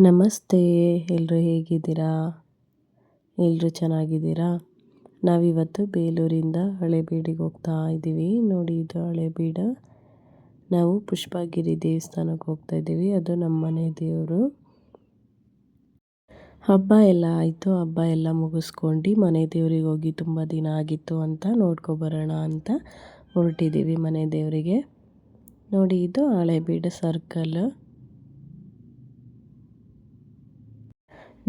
ನಮಸ್ತೆ ಎಲ್ಲರೂ ಹೇಗಿದ್ದೀರಾ? ಎಲ್ಲರೂ ಚೆನ್ನಾಗಿದ್ದೀರಾ? ನಾವಿವತ್ತು ಬೇಲೂರಿಂದ ಹಳೆಬೀಡಿಗೆ ಹೋಗ್ತಾ ಇದ್ದೀವಿ. ನೋಡಿ, ಇದು ಹಳೆಬೀಡ. ನಾವು ಪುಷ್ಪಗಿರಿ ದೇವಸ್ಥಾನಕ್ಕೆ ಹೋಗ್ತಾ ಇದ್ದೀವಿ. ಅದು ನಮ್ಮ ಮನೆ ದೇವರು. ಹಬ್ಬ ಎಲ್ಲ ಆಯಿತು. ಹಬ್ಬ ಎಲ್ಲ ಮುಗಿಸ್ಕೊಂಡು ಮನೆ ದೇವರಿಗೆ ಹೋಗಿ ತುಂಬ ದಿನ ಆಗಿತ್ತು ಅಂತ ನೋಡ್ಕೊಬರೋಣ ಅಂತ ಹೊರಟಿದ್ದೀವಿ ಮನೆ ದೇವರಿಗೆ. ನೋಡಿ, ಇದು ಹಳೆಬೀಡ ಸರ್ಕಲ್.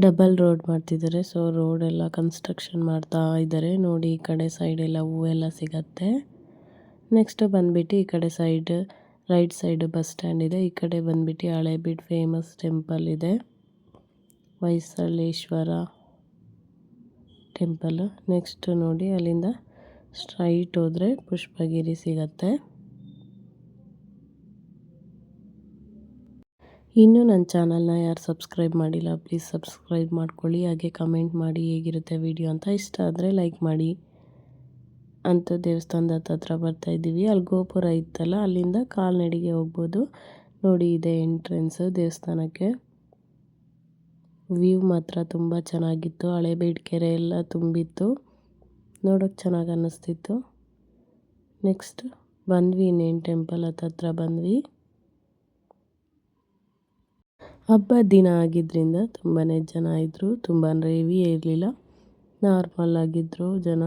ಡಬಲ್ ರೋಡ್ ಮಾಡ್ತಿದ್ದಾರೆ. ಸೊ ರೋಡ್ ಎಲ್ಲ ಕನ್ಸ್ಟ್ರಕ್ಷನ್ ಮಾಡ್ತಾ ಇದ್ದಾರೆ. ನೋಡಿ, ಈ ಕಡೆ ಸೈಡ್ ಎಲ್ಲ ಹೂವೆಲ್ಲ ಸಿಗತ್ತೆ. ನೆಕ್ಸ್ಟ್ ಬಂದ್ಬಿಟ್ಟು ಈ ಕಡೆ side right side bus stand ಇದೆ. ಈ ಕಡೆ ಬಂದ್ಬಿಟ್ಟು ಹಳೇಬೀಡು ಫೇಮಸ್ ಟೆಂಪಲ್ ಇದೆ. ಹೊಯ್ಸಳೇಶ್ವರ ಟೆಂಪಲ್ ನೆಕ್ಸ್ಟ್ ನೋಡಿ ಅಲ್ಲಿಂದ ಸ್ಟ್ರೈಟ್ ಹೋದರೆ ಪುಷ್ಪಗಿರಿ ಸಿಗತ್ತೆ. ಇನ್ನೂ ನನ್ನ ಚಾನಲ್ನ ಯಾರು ಸಬ್ಸ್ಕ್ರೈಬ್ ಮಾಡಿಲ್ಲ ಪ್ಲೀಸ್ ಸಬ್ಸ್ಕ್ರೈಬ್ ಮಾಡ್ಕೊಳ್ಳಿ. ಹಾಗೆ ಕಮೆಂಟ್ ಮಾಡಿ ಹೇಗಿರುತ್ತೆ ವಿಡಿಯೋ ಅಂತ ಇಷ್ಟ ಆದರೆ ಲೈಕ್ ಮಾಡಿ. ಅಂತ ದೇವಸ್ಥಾನದ ಹತ್ರ ಬರ್ತಾ ಇದ್ದೀವಿ. ಅಲ್ಲಿ ಗೋಪುರ ಇತ್ತಲ್ಲ, ಅಲ್ಲಿಂದ ಕಾಲ್ನಡಿಗೆ ಹೋಗ್ಬೋದು. ನೋಡಿ, ಇದೆ ಎಂಟ್ರೆನ್ಸು ದೇವಸ್ಥಾನಕ್ಕೆ. ವ್ಯೂ ಮಾತ್ರ ತುಂಬ ಚೆನ್ನಾಗಿತ್ತು. ಹಳೆ ಬೇಡಿಕೆರೆ ಎಲ್ಲ ತುಂಬಿತ್ತು. ನೋಡೋಕ್ಕೆ ಚೆನ್ನಾಗಿ ಅನ್ನಿಸ್ತಿತ್ತು. ನೆಕ್ಸ್ಟ್ ಬಂದ್ವಿ, ಇನ್ನೇನು ಟೆಂಪಲ್ ಹತ್ತತ್ರ ಬಂದ್ವಿ. ಹಬ್ಬದ ದಿನ ಆಗಿದ್ದರಿಂದ ತುಂಬಾ ಜನ ಇದ್ದರು ತುಂಬ ಅಂದರೆ ಹೆವಿ ಇರಲಿಲ್ಲ. ನಾರ್ಮಲ್ ಆಗಿದ್ದರು ಜನ.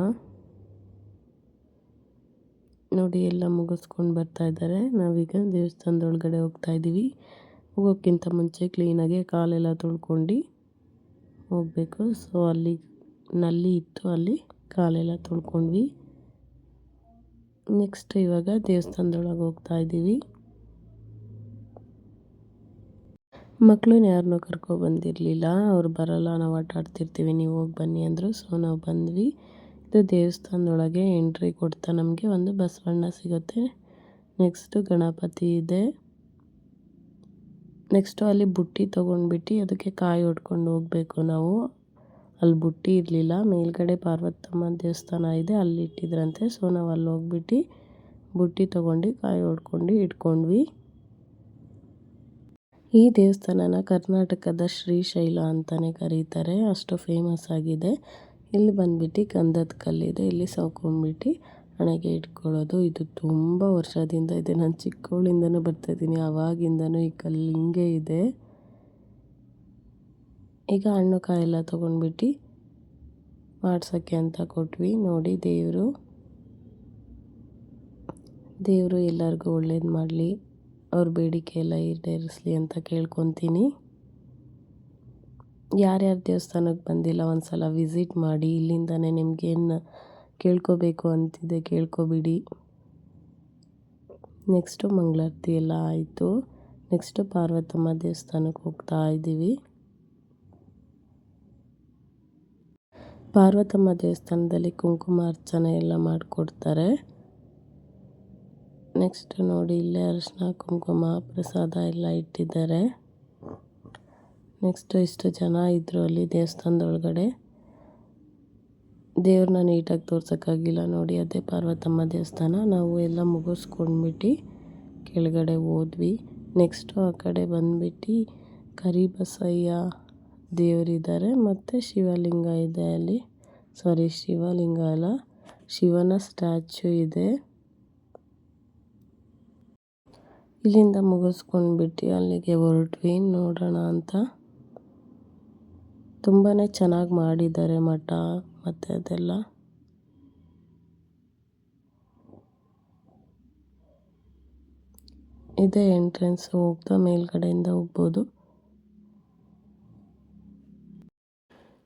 ನೋಡಿ, ಎಲ್ಲ ಮುಗಿಸ್ಕೊಂಡು ಬರ್ತಾ ಇದ್ದಾರೆ. ನಾವೀಗ ದೇವಸ್ಥಾನದೊಳಗಡೆ ಹೋಗ್ತಾ ಇದ್ದೀವಿ. ಹೋಗೋಕ್ಕಿಂತ ಮುಂಚೆ ಕ್ಲೀನಾಗೆ ಕಾಲೆಲ್ಲ ತೊಳ್ಕೊಂಡು ಹೋಗಬೇಕು. ಸೊ ಅಲ್ಲಿ, ನಲ್ಲಿ ಇತ್ತು, ಅಲ್ಲಿ ಕಾಲೆಲ್ಲ ತೊಳ್ಕೊಂಡ್ವಿ. ನೆಕ್ಸ್ಟ್ ಇವಾಗ ದೇವಸ್ಥಾನದೊಳಗೆ ಹೋಗ್ತಾ ಇದ್ದೀವಿ. ಮಕ್ಕಳನ್ನ ಯಾರನ್ನೂ ಕರ್ಕೊಬಂದಿರಲಿಲ್ಲ ಅವ್ರು ಬರಲ್ಲ, ನಾವು ಆಟ ಆಡ್ತಿರ್ತೀವಿ, ನೀವು ಹೋಗಿ ಬನ್ನಿ ಅಂದರು. ಸೊ ನಾವು ಬಂದ್ವಿ. ಇದು ದೇವಸ್ಥಾನದೊಳಗೆ ಎಂಟ್ರಿ ಕೊಡ್ತಾ ನಮಗೆ ಒಂದು ಬಸವಣ್ಣ ಸಿಗುತ್ತೆ. ನೆಕ್ಸ್ಟು ಗಣಪತಿ ಇದೆ. ನೆಕ್ಸ್ಟು ಅಲ್ಲಿ ಬುಟ್ಟಿ ತೊಗೊಂಡ್ಬಿಟ್ಟು ಅದಕ್ಕೆ ಕಾಯಿ ಹೊಡ್ಕೊಂಡು ಹೋಗಬೇಕು ನಾವು. ಅಲ್ಲಿ ಬುಟ್ಟಿ ಇರಲಿಲ್ಲ. ಮೇಲ್ಗಡೆ ಪಾರ್ವತಮ್ಮ ದೇವಸ್ಥಾನ ಇದೆ, ಅಲ್ಲಿ ಇಟ್ಟಿದ್ರಂತೆ. ಸೊ ನಾವು ಅಲ್ಲಿ ಹೋಗ್ಬಿಟ್ಟು ಬುಟ್ಟಿ ತೊಗೊಂಡು ಕಾಯಿ ಹೊಡ್ಕೊಂಡು ಇಟ್ಕೊಂಡ್ವಿ. ಈ ದೇವಸ್ಥಾನನ ಕರ್ನಾಟಕದ ಶ್ರೀಶೈಲ ಅಂತಲೇ ಕರೀತಾರೆ. ಅಷ್ಟು ಫೇಮಸ್ ಆಗಿದೆ. ಇಲ್ಲಿ ಬಂದ್ಬಿಟ್ಟು ಗಂಧದ ಕಲ್ಲಿದೆ. ಇಲ್ಲಿ ಸೌಕೊಂಡ್ಬಿಟ್ಟು ಹಣೆಗೆ ಇಟ್ಕೊಳ್ಳೋದು. ಇದು ತುಂಬ ವರ್ಷದಿಂದ ಇದೆ. ನಾನು ಚಿಕ್ಕವಳಿಂದನೂ ಬರ್ತಾಯಿದ್ದೀನಿ ಆವಾಗಿಂದನೂ ಈ ಕಲ್ಲು ಹಿಂಗೆ ಇದೆ. ಈಗ ಹಣ್ಣು ಕಾಯೆಲ್ಲ ತೊಗೊಂಡ್ಬಿಟ್ಟು ಮಾಡ್ಸೋಕ್ಕೆ ಅಂತ ಕೊಟ್ವಿ. ನೋಡಿ ದೇವರು. ದೇವರು ಎಲ್ಲರಿಗೂ ಒಳ್ಳೇದು ಮಾಡಲಿ. ಅವ್ರ ಬೇಡಿಕೆ ಎಲ್ಲ ಈಡೇರಿಸಲಿ ಅಂತ ಕೇಳ್ಕೊತೀನಿ. ಯಾರ್ಯಾರು ದೇವಸ್ಥಾನಕ್ಕೆ ಬಂದಿಲ್ಲ ಒಂದು ಸಲ ವಿಸಿಟ್ ಮಾಡಿ, ಇಲ್ಲಿಂದನೇ ನಿಮಗೇನು ಕೇಳ್ಕೋಬೇಕು ಅಂತಿದೆ ಕೇಳ್ಕೊಬಿಡಿ. ನೆಕ್ಸ್ಟು ಮಂಗಳಾರತಿ ಎಲ್ಲ ಆಯಿತು. ನೆಕ್ಸ್ಟು ಪಾರ್ವತಮ್ಮ ದೇವಸ್ಥಾನಕ್ಕೆ ಹೋಗ್ತಾ ಇದ್ದೀವಿ. ಪಾರ್ವತಮ್ಮ ದೇವಸ್ಥಾನದಲ್ಲಿ ಕುಂಕುಮ ಅರ್ಚನೆ ಎಲ್ಲ ಮಾಡಿಕೊಡ್ತಾರೆ. ನೆಕ್ಸ್ಟ್ ನೋಡಿ ಇಲ್ಲೇ ಅರಿಶಿನ, ಕುಂಕುಮ, ಪ್ರಸಾದ ಎಲ್ಲ ಇಟ್ಟಿದ್ದಾರೆ. ನೆಕ್ಸ್ಟ್ ಇಷ್ಟು ಜನ ಇದ್ದರು ಅಲ್ಲಿ ದೇವಸ್ಥಾನದೊಳಗಡೆ. ದೇವ್ರನ್ನ ನೀಟಾಗಿ ತೋರ್ಸೋಕ್ಕಾಗಿಲ್ಲ ನೋಡಿ, ಅದೇ ಪಾರ್ವತಮ್ಮ ದೇವಸ್ಥಾನ. ನಾವು ಎಲ್ಲ ಮುಗಿಸ್ಕೊಂಡ್ಬಿಟ್ಟು ಕೆಳಗಡೆ ಹೋದ್ವಿ. ನೆಕ್ಸ್ಟು ಆ ಕಡೆ ಬಂದ್ಬಿಟ್ಟು ಕರಿಬಸಯ್ಯ ದೇವರಿದ್ದಾರೆ ಮತ್ತು ಶಿವಲಿಂಗ ಇದೆ ಅಲ್ಲಿ. ಸಾರಿ ಶಿವಲಿಂಗ ಅಲ್ಲ, ಶಿವನ ಸ್ಟ್ಯಾಚು ಇದೆ. ಇಲ್ಲಿಂದ ಮುಗಿಸ್ಕೊಂಡ್ಬಿಟ್ಟು ಅಲ್ಲಿಗೆ ಹೊರಟ್ವಿ. ನೋಡೋಣ ಅಂತ. ತುಂಬಾ ಚೆನ್ನಾಗಿ ಮಾಡಿದ್ದಾರೆ ಮಠ, ಮತ್ತು ಅದೆಲ್ಲ. ಇದೇ ಎಂಟ್ರೆನ್ಸ್, ಹೋಗ್ತಾ ಮೇಲ್ಗಡೆಯಿಂದ ಹೋಗ್ಬೋದು.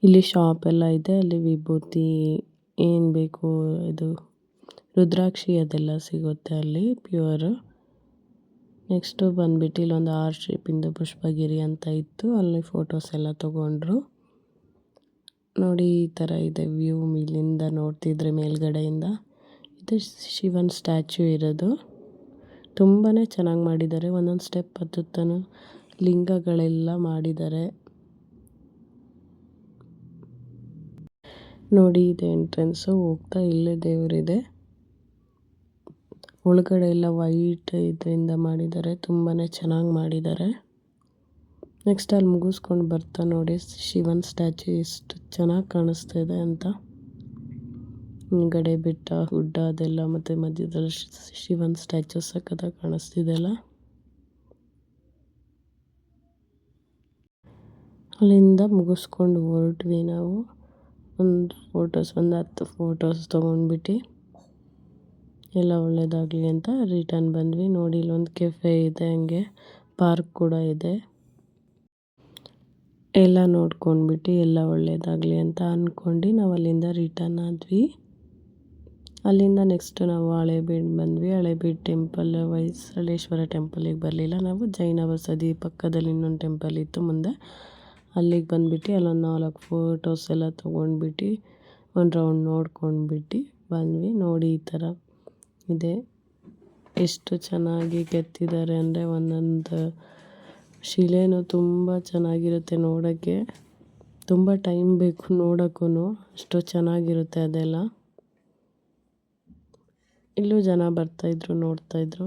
ಇಲ್ಲಿ ಶಾಪ್ ಎಲ್ಲ ಇದೆ, ಅಲ್ಲಿ ವಿಭೂತಿ ಏನು ಬೇಕು, ಇದು ರುದ್ರಾಕ್ಷಿ ಅದೆಲ್ಲ ಸಿಗುತ್ತೆ ಅಲ್ಲಿ, ಪ್ಯೂರ್. ನೆಕ್ಸ್ಟು ಬಂದುಬಿಟ್ಟು ಇಲ್ಲೊಂದು ಆರ್ ಶೇಪಿಂದು ಪುಷ್ಪಗಿರಿ ಅಂತ ಇತ್ತು. ಅಲ್ಲಿ ಫೋಟೋಸ್ ಎಲ್ಲ ತೊಗೊಂಡ್ರು. ನೋಡಿ, ಈ ಥರ ಇದೆ ವ್ಯೂ ಇಲ್ಲಿಂದ ನೋಡ್ತಿದ್ರೆ ಮೇಲ್ಗಡೆಯಿಂದ. ಇದು ಶಿವನ್ ಸ್ಟ್ಯಾಚ್ಯೂ ಇರೋದು. ತುಂಬಾ ಚೆನ್ನಾಗಿ ಮಾಡಿದ್ದಾರೆ. ಒಂದೊಂದು ಸ್ಟೆಪ್ ಹತ್ತುತ್ತಾನು ಲಿಂಗಗಳೆಲ್ಲ ಮಾಡಿದ್ದಾರೆ. ನೋಡಿ, ಇದೆ ಎಂಟ್ರೆನ್ಸು ಹೋಗ್ತಾ ಇಲ್ಲೇ ದೇವರಿದೆ. ಒಳಗಡೆ ಎಲ್ಲ ವೈಟ್ ಇದರಿಂದ ಮಾಡಿದ್ದಾರೆ ತುಂಬಾ ಚೆನ್ನಾಗಿ ಮಾಡಿದ್ದಾರೆ. ನೆಕ್ಸ್ಟ್ ಅಲ್ಲಿ ಮುಗಿಸ್ಕೊಂಡು ಬರ್ತಾ ನೋಡಿ, ಶಿವನ್ ಸ್ಟ್ಯಾಚು ಎಷ್ಟು ಚೆನ್ನಾಗಿ ಕಾಣಿಸ್ತಾ ಇದೆ ಅಂತ. ಹಿಂಗಡೆ ಬೆಟ್ಟ, ಗುಡ್ಡ ಅದೆಲ್ಲ ಮತ್ತು ಮಧ್ಯದಲ್ಲಿ ಶಿವನ್ ಸ್ಟ್ಯಾಚು ಕಾಣಿಸ್ತಿದೆ ಕಾಣಿಸ್ತಿದೆಯಲ್ಲ ಅಲ್ಲಿಂದ ಮುಗಿಸ್ಕೊಂಡು ಹೊರಟ್ವಿ ನಾವು. ಒಂದು ಫೋಟೋಸ್ ಒಂದು ಹತ್ತು ಫೋಟೋಸ್ ತೊಗೊಂಡ್ಬಿಟ್ಟು. ಎಲ್ಲ ಒಳ್ಳೆಯದಾಗಲಿ ಅಂತ ರಿಟರ್ನ್ ಬಂದ್ವಿ. ನೋಡಿ, ಇಲ್ಲೊಂದು ಕೆಫೆ ಇದೆ ಹಂಗೆ. ಪಾರ್ಕ್ ಕೂಡ ಇದೆ. ಎಲ್ಲ ನೋಡ್ಕೊಂಡ್ಬಿಟ್ಟು ಎಲ್ಲ ಒಳ್ಳೆಯದಾಗಲಿ ಅಂತ ಅಂದ್ಕೊಂಡು ನಾವು ಅಲ್ಲಿಂದ ರಿಟರ್ನ್ ಆದ್ವಿ. ಅಲ್ಲಿಂದ ನೆಕ್ಸ್ಟ್ ನಾವು ಹಳೇಬೀಡು ಬಂದ್ವಿ. ಹಳೇಬೀಡು ಟೆಂಪಲ್ ಹೊಯ್ಸಳೇಶ್ವರ ಟೆಂಪಲಿಗೆ ಬರಲಿಲ್ಲ ನಾವು. ಜೈನ ಬಸದಿ ಪಕ್ಕದಲ್ಲಿ ಇನ್ನೊಂದು ಟೆಂಪಲ್ ಇತ್ತು ಮುಂದೆ. ಅಲ್ಲಿಗೆ ಬಂದ್ಬಿಟ್ಟು ಅಲ್ಲೊಂದು ನಾಲ್ಕು ಫೋಟೋಸ್ ಎಲ್ಲ ತೊಗೊಂಡ್ಬಿಟ್ಟು ಒಂದು ರೌಂಡ್ ನೋಡ್ಕೊಂಡ್ಬಿಟ್ಟು ಬಂದ್ವಿ. ನೋಡಿ, ಈ ಥರ ಇದೆ. ಎಷ್ಟು ಚೆನ್ನಾಗಿ ಕೆತ್ತಿದ್ದಾರೆ ಅಂದರೆ ಒಂದೊಂದು ಶಿಲೆನೂ ತುಂಬ ಚೆನ್ನಾಗಿರುತ್ತೆ ನೋಡೋಕ್ಕೆ. ತುಂಬ ಟೈಮ್ ಬೇಕು ನೋಡೋಕ್ಕೂ ಅಷ್ಟು ಚೆನ್ನಾಗಿರುತ್ತೆ ಅದೆಲ್ಲ. ಇಲ್ಲೂ ಜನ ಬರ್ತಾಯಿದ್ರು ನೋಡ್ತಾಯಿದ್ರು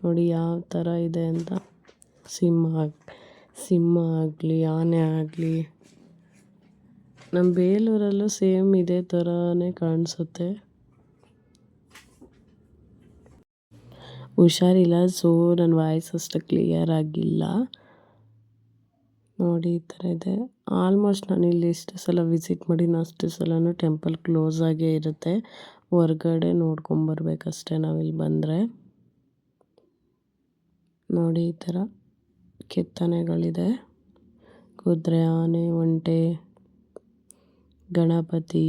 ನೋಡಿ ಯಾವ ಥರ ಇದೆ ಅಂತ. ಸಿಂಹ ಸಿಂಹ ಆಗಲಿ, ಆನೆ ಆಗಲಿ. ನಮ್ಮ ಬೇಲೂರಲ್ಲೂ ಸೇಮ್ ಇದೇ ಥರನೇ ಕಾಣಿಸುತ್ತೆ. ಹುಷಾರಿಲ್ಲ, ಸೊ ನನ್ನ ವಾಯ್ಸ್ ಅಷ್ಟು ಕ್ಲಿಯರ್ ಆಗಿಲ್ಲ. ನೋಡಿ ಈ ಥರ ಇದೆ. ಆಲ್ಮೋಸ್ಟ್ ನಾನು ಇಲ್ಲಿ ಎಷ್ಟು ಸಲ ವಿಸಿಟ್ ಮಾಡಿನ ಅಷ್ಟು ಸಲನೂ ಟೆಂಪಲ್ ಕ್ಲೋಸ್ ಆಗೇ ಇರುತ್ತೆ. ಹೊರ್ಗಡೆ ನೋಡ್ಕೊಂಬರ್ಬೇಕಷ್ಟೇ ನಾವಿಲ್ಲಿ ಬಂದರೆ. ನೋಡಿ ಈ ಥರ ಕೆತ್ತನೆಗಳಿದೆ. ಕುದುರೆ, ಆನೆ, ಒಂಟೆ, ಗಣಪತಿ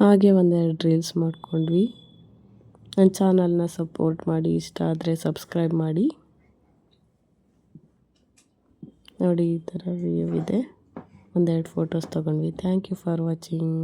ಹಾಗೆ ಒಂದೆರಡು ರೀಲ್ಸ್ ಮಾಡಿಕೊಂಡ್ವಿ. ನನ್ನ ಚಾನಲ್ನ ಸಪೋರ್ಟ್ ಮಾಡಿ, ಇಷ್ಟ ಆದರೆ ಸಬ್ಸ್ಕ್ರೈಬ್ ಮಾಡಿ. ನೋಡಿ, ಈ ಥರ ವ್ಯೂ ಇದೆ. ಒಂದೆರಡು ಫೋಟೋಸ್ ತೊಗೊಂಡ್ವಿ. Thank you for watching